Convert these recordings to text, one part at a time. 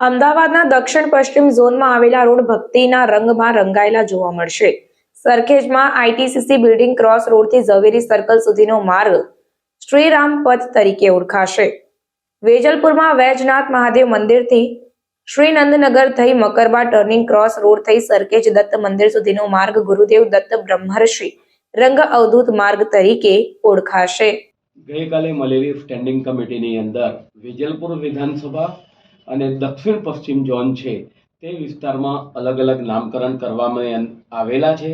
અમદાવાદના દક્ષિણ પશ્ચિમ ઝોનમાં આવેલા રોડ ભક્તિના રંગમાં રંગાયેલા જોવા મળશે. સરખેજમાં આઈટીસીસી બિલ્ડિંગ ક્રોસ રોડથી ઝવેરી સર્કલ સુધીનો માર્ગ શ્રીરામ પથ તરીકે ઓળખાશે. વેજલપુરમાં વૈજનાથ મહાદેવ મંદિરથી શ્રીનંદનગર થઈ મકરબા ટર્નિંગ ક્રોસ રોડ થઈ સરખેજ દત્ત મંદિર સુધીનો માર્ગ ગુરુદેવ દત્ત બ્રહ્મર્ષિ રંગ અવધૂત માર્ગ તરીકે ઓળખાશે. ગઈકાલે મળેલી સ્ટેન્ડિંગ કમિટીની અંદર વિજલપુર વિધાનસભા અને દક્ષિણ પશ્ચિમ ઝોન છે તે વિસ્તારમાં અલગ અલગ નામકરણ કરવામાં આવેલા છે.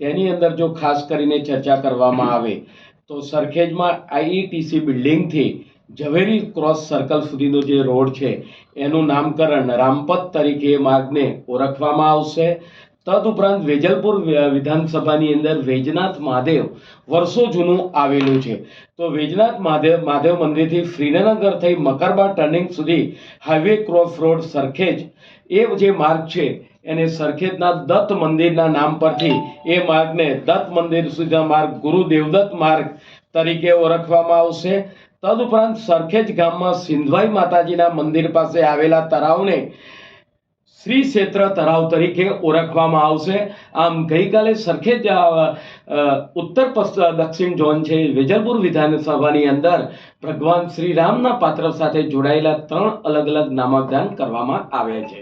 તેની અંદર જો ખાસ કરીને ચર્ચા કરવામાં આવે, તો સરખેજમાં આઈઈટીસી બિલ્ડિંગથી ઝવેરી ક્રોસ સર્કલ સુધીનો જે રોડ છે, એનું નામકરણ રામપથ તરીકે માર્ગને ઓળખવામાં આવશે. તદુપરાંત વેજલપુર વિધાનસભાની અંદર વૈજનાથ મહાદેવ વર્ષો જૂનું આવેલું છે. તો વૈજનાથ મહાદેવ મહાદેવ મંદિરથી શ્રીનગર થઈ મકરબા ટર્નિંગ સુધી હાઈવે ક્રોસ રોડ સરખેજ. એ જે માર્ગ છે, એને સરખેજના દત્ત મંદિરના નામ પરથી એ માર્ગને દત્ત મંદિર સુધીના માર્ગ, ગુરુ દેવદત્ત માર્ગ તરીકે ઓળખવામાં આવશે. તદુપરાંત સરખેજ ગામમાં સિંધવાઈ માતાજીના મંદિર પાસે આવેલા તળાવને શ્રી ક્ષેત્ર તળાવ તરીકે ઓળખવામાં આવશે. આમ ગઈકાલે સરખેજ ઉત્તર પશ્ચિમ દક્ષિણ ઝોન છે, વેજલપુર વિધાનસભાની અંદર ભગવાન શ્રી રામના પાત્ર સાથે જોડાયેલા ત્રણ અલગ અલગ નામાભિધાન કરવામાં આવ્યા છે.